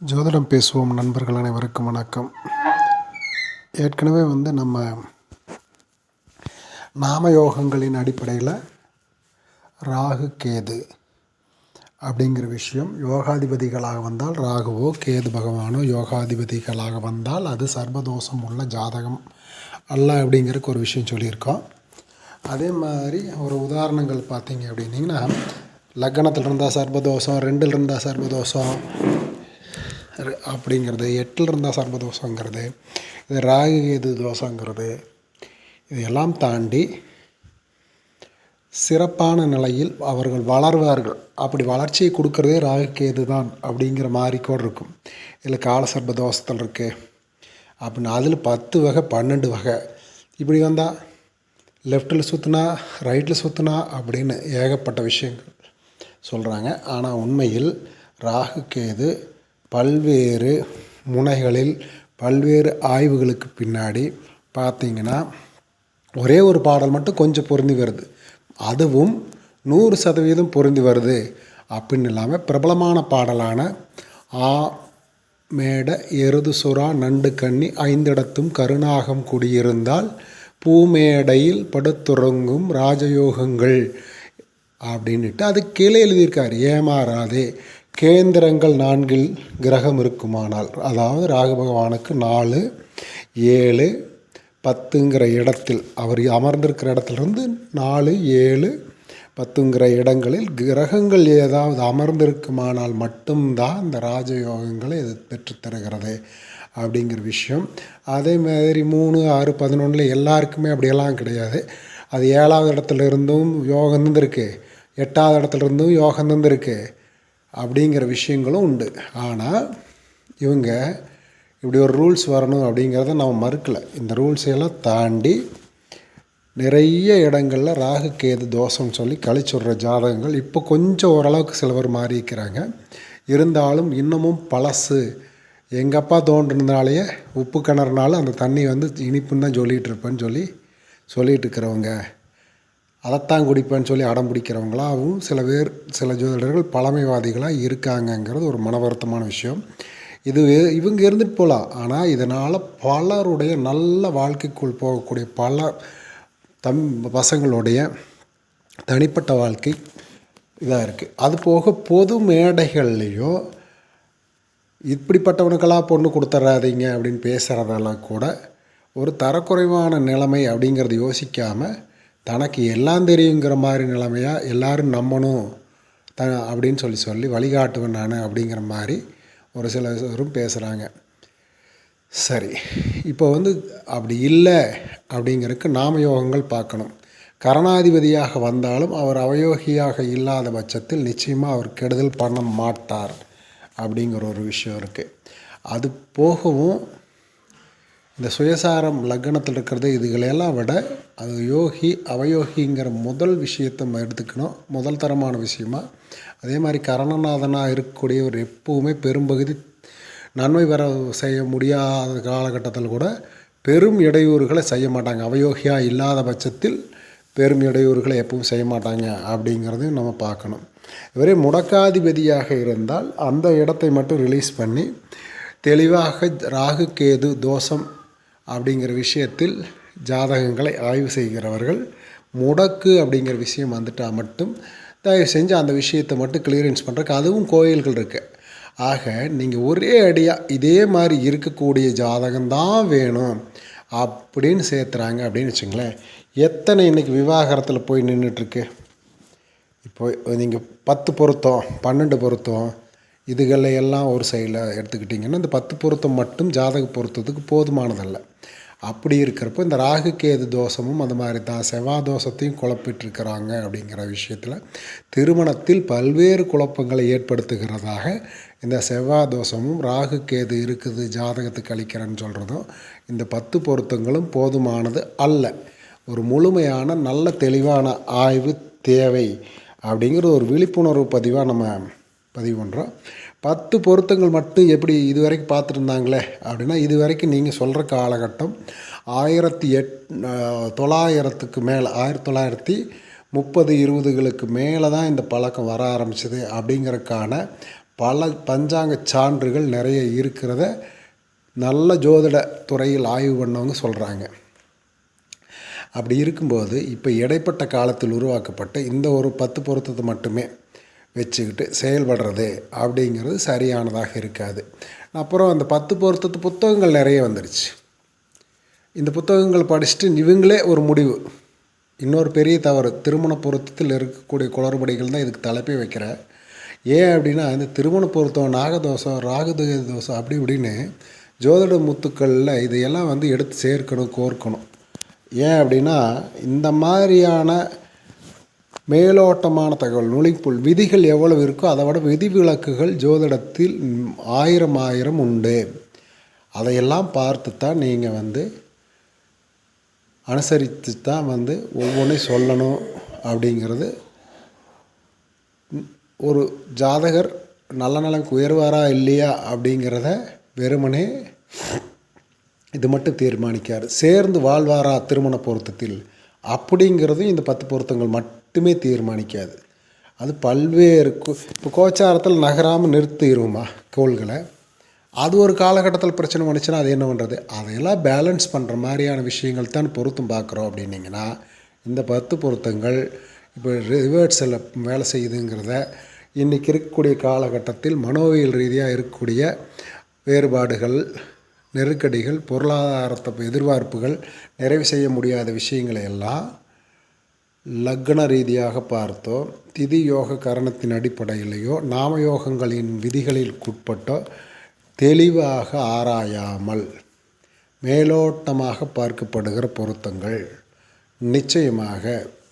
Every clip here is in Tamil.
ஜோதிடம் பேசுவோம் நண்பர்கள் அனைவருக்கும் வணக்கம். ஏற்கனவே வந்து நம்ம நாமயோகங்களின் அடிப்படையில் ராகு கேது அப்படிங்கிற விஷயம் யோகாதிபதிகளாக வந்தால் ராகுவோ கேது பகவானோ யோகாதிபதிகளாக வந்தால் அது சர்வதோஷம் உள்ள ஜாதகம் அல்ல அப்படிங்கிறக்கு ஒரு விஷயம் சொல்லியிருக்கோம். அதே மாதிரி ஒரு உதாரணங்கள் பார்த்தீங்க அப்படின்னிங்கன்னா லக்னத்தில் இருந்தால் சர்வதோஷம் ரெண்டில் இருந்தால் சர்வதோஷம் அப்படிங்கிறது எட்டில் இருந்தால் சர்வதோஷங்கிறது இது ராகு கேது தோஷங்கிறது இதையெல்லாம் தாண்டி சிறப்பான நிலையில் அவர்கள் வளர்வார்கள். அப்படி வளர்ச்சியை கொடுக்கறதே ராகு கேது தான் அப்படிங்கிற மாதிரி கூட இருக்கும். இதில் கால சர்ப தோஷத்தில் இருக்குது அப்படின்னு அதில் பத்து வகை பன்னெண்டு வகை. இப்படி வந்தால் லெஃப்ட்டில் சுற்றுனா ரைட்டில் சுற்றுனா அப்படின்னு ஏகப்பட்ட விஷயங்கள் சொல்கிறாங்க ஆனால் உண்மையில் ராகு கேது பல்வேறு முனைகளில் பல்வேறு ஆய்வுகளுக்கு பின்னாடி பார்த்தீங்கன்னா ஒரே ஒரு பாடல் மட்டும் கொஞ்சம் பொருந்தி வருது. அதுவும் நூறு சதவீதம் பொருந்தி வருது அப்படின்னு இல்லாமல் பிரபலமான பாடலான ஆ மேட எருது சுறா நண்டு கண்ணி ஐந்திடத்தும் கருணாகம் குடியிருந்தால் பூமேடையில் படுத்துறங்கும் ராஜயோகங்கள் அப்படின்ட்டு அது கீழே எழுதியிருக்கார். ஏமாறாதே கேந்திரங்கள் நான்கில் கிரகம் இருக்குமானால் அதாவது ராகு பகவானுக்கு நாலு ஏழு பத்துங்கிற இடத்தில் அவர் அமர்ந்திருக்கிற இடத்துலேருந்து நாலு ஏழு பத்துங்கிற இடங்களில் கிரகங்கள் ஏதாவது அமர்ந்திருக்குமானால் மட்டும்தான் இந்த ராஜயோகங்களை இது பெற்றுத்தருகிறது அப்படிங்கிற விஷயம். அதே மாதிரி மூணு ஆறு பதினொன்றில் எல்லாருக்குமே அப்படியெல்லாம் கிடையாது. அது ஏழாவது இடத்துல இருந்தும் யோகம் இருந்திருக்கு. எட்டாவது இடத்துல இருந்தும் யோகம் இருந்திருக்கு. அப்படிங்கிற விஷயங்களும் உண்டு. ஆனால் இவங்க இப்படி ஒரு ரூல்ஸ் வரணும் அப்படிங்கிறத நம்ம மறுக்கலை. இந்த ரூல்ஸையெல்லாம் தாண்டி நிறைய இடங்களில் ராகு கேது தோஷம்னு சொல்லி கழிச்சுடுற ஜாதகங்கள் இப்போ கொஞ்சம் ஓரளவுக்கு சிலவர் மாறிருக்கிறாங்க இருந்தாலும் இன்னமும் பழசு. எங்கள் அப்பா தோன்றினாலேயே உப்பு கிணறுனால அந்த தண்ணி வந்து இனிப்புன்னு தான் சொல்லிகிட்டு இருப்பேன்னு சொல்லி சொல்லிகிட்டு இருக்கிறவங்க. அதைத்தான் குடிப்பேன்னு சொல்லி அடம் பிடிக்கிறவங்களாகவும் சில பேர் சில ஜோதிடர்கள் பழமைவாதிகளாக இருக்காங்கங்கிறது ஒரு மன வருத்தமான விஷயம். இது இவங்க இருந்துட்டு போகலாம். ஆனால் இதனால் பலருடைய நல்ல வாழ்க்கைக்குள் போகக்கூடிய பல தம் பசங்களுடைய தனிப்பட்ட வாழ்க்கை இதாக இருக்குது அது போக பொது மேடைகள்லேயும் இப்படிப்பட்டவனுக்கெல்லாம் பொண்ணு கொடுத்துட்றாதீங்க அப்படின்னு பேசுகிறதெல்லாம் கூட ஒரு தரக்குறைவான நிலைமை அப்படிங்கிறத யோசிக்காமல் தனக்கு எல்லாம் தெரியுங்கிற மாதிரி நிலைமையாக எல்லாரும் நம்பணும் த அப்படின்னு சொல்லி சொல்லி வழிகாட்டுவேன் நான் அப்படிங்கிற மாதிரி ஒரு சிலரும் பேசுகிறாங்க சரி இப்போ வந்து அப்படி இல்லை அப்படிங்கிறதுக்கு நாம யோகங்கள் பார்க்கணும். கரணாதிபதியாக வந்தாலும் அவர் அவயோகியாக இல்லாத பட்சத்தில் நிச்சயமாக அவர் கெடுதல் பண்ண மாட்டார் அப்படிங்கிற ஒரு விஷயம் இருக்குது அது போகவும் இந்த சுயசாரம் லக்னத்தில் இருக்கிறது இதுகளெல்லாம் விட அது யோகி அவயோகிங்கிற முதல் விஷயத்தை நம்ம எடுத்துக்கணும். முதல் தரமான விஷயமா. அதே மாதிரி கரணநாதனாக இருக்கக்கூடியவர் எப்போவுமே பெரும்பகுதி நன்மை பெற செய்ய முடியாத காலகட்டத்தில் கூட பெரும் இடையூறுகளை செய்ய மாட்டாங்க. அவயோகியாக இல்லாத பட்சத்தில் பெரும் இடையூறுகளை எப்பவும் செய்ய மாட்டாங்க அப்படிங்கிறதையும் நம்ம பார்க்கணும். இவரே முடக்காதிபதியாக இருந்தால் அந்த இடத்தை மட்டும் ரிலீஸ் பண்ணி தெளிவாக ராகு கேது தோஷம் அப்படிங்கிற விஷயத்தில் ஜாதகங்களை ஆய்வு செய்கிறவர்கள் முடக்கு அப்படிங்கிற விஷயம் வந்துட்டால் மட்டும் தயவு செஞ்சு அந்த விஷயத்தை மட்டும் கிளியரன்ஸ் பண்ணுறக்கு அதுவும் கோயில்கள் இருக்குது ஆக நீங்கள் ஒரே அடியாக இதே மாதிரி இருக்கக்கூடிய ஜாதகம்தான் வேணும் அப்படின்னு சேர்த்துறாங்க அப்படின்னு வச்சுங்களேன். எத்தனை இன்றைக்கி விவாகரத்தில் போய் நின்றுட்டுருக்கு இப்போ நீங்கள் பத்து பொருத்தம் பன்னெண்டு பொருத்தம் இதுகளை எல்லாம் ஒரு சைடில் எடுத்துக்கிட்டிங்கன்னா இந்த பத்து பொருத்தம் மட்டும் ஜாதக பொருத்தத்துக்கு போதுமானதல்ல. அப்படி இருக்கிறப்போ இந்த ராகு கேது தோஷமும் அந்த மாதிரி தான். செவ்வாய் தோஷத்தையும் குழப்பிட்டுருக்கிறாங்க அப்படிங்கிற விஷயத்தில் திருமணத்தில் பல்வேறு குழப்பங்களை ஏற்படுத்துகிறதாக இந்த செவ்வாய் தோஷமும் ராகு கேது இருக்குது ஜாதகத்துக்கு அளிக்கிறேன்னு சொல்கிறதும் இந்த பத்து பொருத்தங்களும் போதுமானது அல்ல. ஒரு முழுமையான நல்ல தெளிவான ஆய்வு தேவை அப்படிங்கிற ஒரு விழிப்புணர்வு பதிவாக நம்ம பதிவு பண்ணுறோம் பத்து பொருத்தங்கள் மட்டும் எப்படி இது வரைக்கும் பார்த்துருந்தாங்களே அப்படின்னா இது வரைக்கும் நீங்கள் சொல்கிற காலகட்டம் ஆயிரத்தி எட் தொள்ளாயிரத்துக்கு மேலே ஆயிரத்தி தொள்ளாயிரத்தி முப்பது இருபதுகளுக்கு மேலே தான் இந்த பழக்கம் வர ஆரம்பிச்சது அப்படிங்கிறதுக்கான பல பஞ்சாங்க சான்றுகள் நிறைய இருக்கிறத நல்ல ஜோதிட துறையில் ஆய்வு பண்ணவங்க சொல்கிறாங்க அப்படி இருக்கும்போது இப்போ இடைப்பட்ட காலத்தில் உருவாக்கப்பட்ட இந்த ஒரு பத்து பொருத்தத்தை மட்டுமே வச்சுக்கிட்டு செயல்படுறது அப்படிங்கிறது சரியானதாக இருக்காது. அப்புறம் அந்த பத்து பொருத்தத்து புத்தகங்கள் நிறைய வந்துடுச்சு இந்த புத்தகங்கள் படிச்சுட்டு இவங்களே ஒரு முடிவு. இன்னொரு பெரிய தவறு திருமண பொருத்தத்தில் இருக்கக்கூடிய குளறுபடிகள் தான் இதுக்கு தலைப்பே வைக்கிறேன் ஏன் அப்படின்னா இந்த திருமண பொருத்தம் நாகதோஷம் ராகுதேய தோஷம் அப்படி இப்படின்னு ஜோதிட முத்துக்களில் இதையெல்லாம் வந்து எடுத்து சேர்க்கணும் கோர்க்கணும். ஏன் அப்படின்னா இந்த மாதிரியான மேலோட்டமான தகவல் நுழைப்புள் விதிகள் எவ்வளவு இருக்கோ அதை விட விதிவிலக்குகள் ஜோதிடத்தில் ஆயிரம் ஆயிரம் உண்டு. அதையெல்லாம் பார்த்து தான் நீங்கள் வந்து அனுசரித்து தான் வந்து ஒவ்வொன்றையும் சொல்லணும் அப்படிங்கிறது. ஒரு ஜாதகர் நல்ல நலனுக்கு உயர்வாரா இல்லையா அப்படிங்கிறத வெறுமனே இது மட்டும் தீர்மானிக்கார் சேர்ந்து வாழ்வாரா திருமண பொருத்தத்தில்? அப்படிங்கிறதும் இந்த பத்து பொருத்தங்கள் மட் மட்டுமே தீர்மானிக்காது. அது பல்வேறு இப்போ கோச்சாரத்தில் நகராமல் நிறுத்திடுவோமா கோள்களை? அது ஒரு காலகட்டத்தில் பிரச்சனை வந்துச்சுன்னா அது என்ன பண்ணுறது அதையெல்லாம் பேலன்ஸ் பண்ணுற மாதிரியான விஷயங்கள் தான் பொருத்தம் பார்க்குறோம் அப்படின்னிங்கன்னா இந்த பத்து பொருத்தங்கள் இப்போ ரிவர்ட்ஸில் வேலை செய்யுதுங்கிறத இன்றைக்கி இருக்கக்கூடிய காலகட்டத்தில் மனோவியல் ரீதியாக இருக்கக்கூடிய வேறுபாடுகள் நெருக்கடிகள் பொருளாதாரத்தை எதிர்பார்ப்புகள் நிறைவு செய்ய முடியாத விஷயங்களை எல்லாம் லக்ன ரீதியாக பார்த்தோ திதி யோக கரணத்தின் அடிப்படையிலேயோ நாமயோகங்களின் விதிகளிற்குட்பட்டோ தெளிவாக ஆராயாமல் மேலோட்டமாக பார்க்கப்படுகிற பொருத்தங்கள். நிச்சயமாக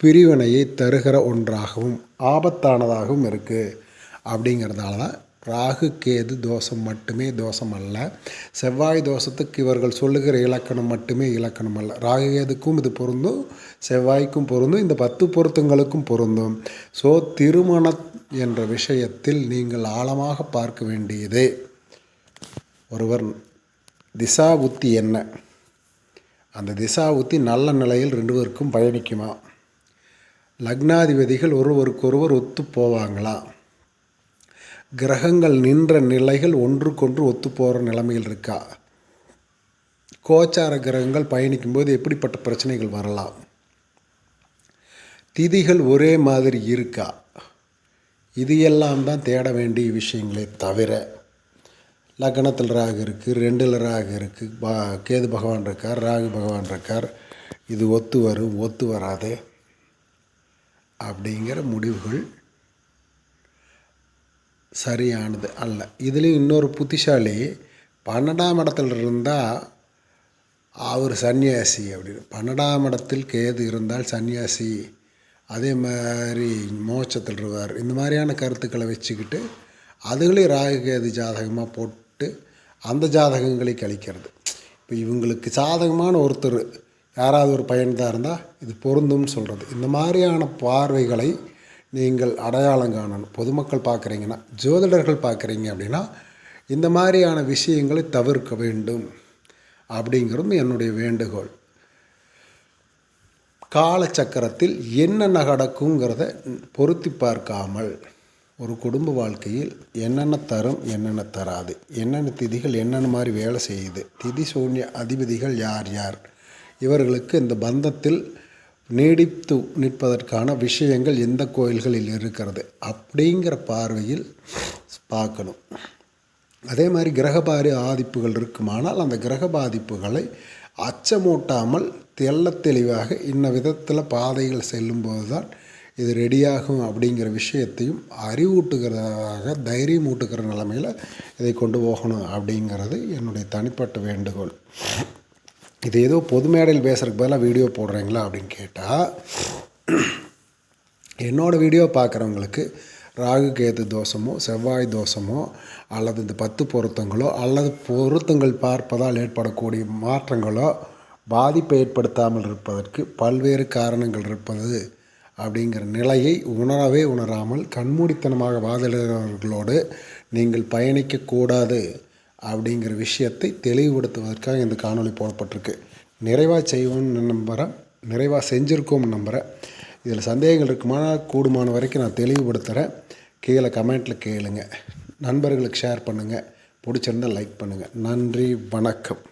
பிரிவினையை தருகிற ஒன்றாகவும் ஆபத்தானதாகவும் இருக்குது அப்படிங்கிறதால தான் ராகு கேது தோஷம் மட்டுமே தோஷம் அல்ல. செவ்வாய் தோஷத்துக்கு இவர்கள் சொல்லுகிற இலக்கணம் மட்டுமே இலக்கணம் அல்ல. ராகு கேதுக்கும் இது பொருந்தும் செவ்வாய்க்கும் பொருந்தும் இந்த பத்து பொருத்தங்களுக்கும் பொருந்தும். ஸோ திருமணம் என்ற விஷயத்தில் நீங்கள் ஆழமாக பார்க்க வேண்டியது. ஒருவர் திசா புத்தி என்ன? அந்த திசா புத்தி நல்ல நிலையில் ரெண்டு பேருக்கும் பயணிக்குமா? லக்னாதிபதிகள் ஒருவருக்கொருவர் ஒத்து போவாங்களா? கிரகங்கள் நின்ற நிலைகள் ஒன்றுக்கொன்று ஒத்து போகிற நிலைமையில் இருக்கா? கோச்சார கிரகங்கள் பயணிக்கும்போது எப்படிப்பட்ட பிரச்சனைகள் வரலாம்? திதிகள் ஒரே மாதிரி இருக்கா? இது எல்லாம் தான் தேட வேண்டிய விஷயங்களே தவிர லக்னத்தில் ராகு இருக்குது ரெண்டில் ராகு இருக்குது பா கேது பகவான் இருக்கார் ராகு பகவான் இருக்கார். இது ஒத்து வரும் ஒத்து வராது அப்படிங்கிற முடிவுகள் சரியானது அல்ல. இதுலேயும் இன்னொரு புத்திசாலி பன்னெண்டாம் இடத்துல இருந்தால் அவர் சன்னியாசி அப்படின்னு. பன்னெண்டாம் இடத்தில் கேது இருந்தால் சன்னியாசி. அதே மாதிரி மோட்சத்தில் இருவார் இந்த மாதிரியான கருத்துக்களை வச்சுக்கிட்டு அதுகளையும் ராகு கேது ஜாதகமாக போட்டு அந்த ஜாதகங்களை கழிக்கிறது. இப்போ இவங்களுக்கு சாதகமான ஒருத்தர் யாராவது ஒரு பையன்தான் இருந்தால் இது பொருந்தும்னு சொல்கிறது இந்த மாதிரியான பார்வைகளை நீங்கள் அடையாளம் காணணும். பொதுமக்கள் பார்க்குறீங்கன்னா ஜோதிடர்கள் பார்க்குறீங்க அப்படின்னா இந்த மாதிரியான விஷயங்களை தவிர்க்க வேண்டும் அப்படிங்கிறது என்னுடைய வேண்டுகோள். காலச்சக்கரத்தில் என்னென்ன நடக்குங்கிறத பொருத்தி பார்க்காமல் ஒரு குடும்ப வாழ்க்கையில் என்னென்ன தரும் என்னென்ன தராது என்னென்ன திதிகள் என்னென்ன மாதிரி வேலை செய்யுது திதி சூன்ய அதிபதிகள் யார் யார்? இவர்களுக்கு இந்த பந்தத்தில் நீடித்து நிற்பதற்கான விஷயங்கள் எந்த கோயில்களில் இருக்கிறது அப்படிங்கிற பார்வையில் பார்க்கணும். அதே மாதிரி கிரக பாரி ஆதிப்புகள் இருக்குமானால் அந்த கிரக பாதிப்புகளை அச்சமூட்டாமல் தெள்ள தெளிவாக இன்ன விதத்தில் பாதைகள் செல்லும்போது தான் இது ரெடியாகும் அப்படிங்கிற விஷயத்தையும் அறிவூட்டுகிறதாக தைரியம் ஊட்டுகிற நிலமையில் இதை கொண்டு போகணும் அப்படிங்கிறது என்னுடைய தனிப்பட்ட வேண்டுகோள். இது ஏதோ பொது மேடையில் பேசுகிறதுக்கு பதிலாக வீடியோ போடுறீங்களா அப்படின்னு கேட்டால் என்னோடய வீடியோ பார்க்குறவங்களுக்கு ராகு கேது தோஷமோ செவ்வாய் தோஷமோ அல்லது இந்த பத்து பொருத்தங்களோ அல்லது பொருத்தங்கள் பார்ப்பதால் ஏற்படக்கூடிய மாற்றங்களோ பாதிப்பை ஏற்படுத்தாமல் இருப்பதற்கு பல்வேறு காரணங்கள் இருப்பது அப்படிங்கிற நிலையை உணரவே உணராமல் கண்மூடித்தனமாக வாதிடுகிறவர்களோடு நீங்கள் பயணிக்கக்கூடாது. அப்படிங்கிற விஷயத்தை தெளிவுபடுத்துவதற்காக இந்த காணொளி போடப்பட்டிருக்கு. நிறைவாக செய்வோம்னு நம்புகிறேன் நிறைவாக செஞ்சுருக்கோம்னு நம்புகிறேன் இதில் சந்தேகங்கள் இருக்குமானால் கூடுமான வரைக்கும் நான் தெளிவுபடுத்துகிறேன் கீழே கமெண்ட்டில் கேளுங்க. நண்பர்களுக்கு ஷேர் பண்ணுங்கள் பிடிச்சிருந்தால் லைக் பண்ணுங்கள் நன்றி வணக்கம்.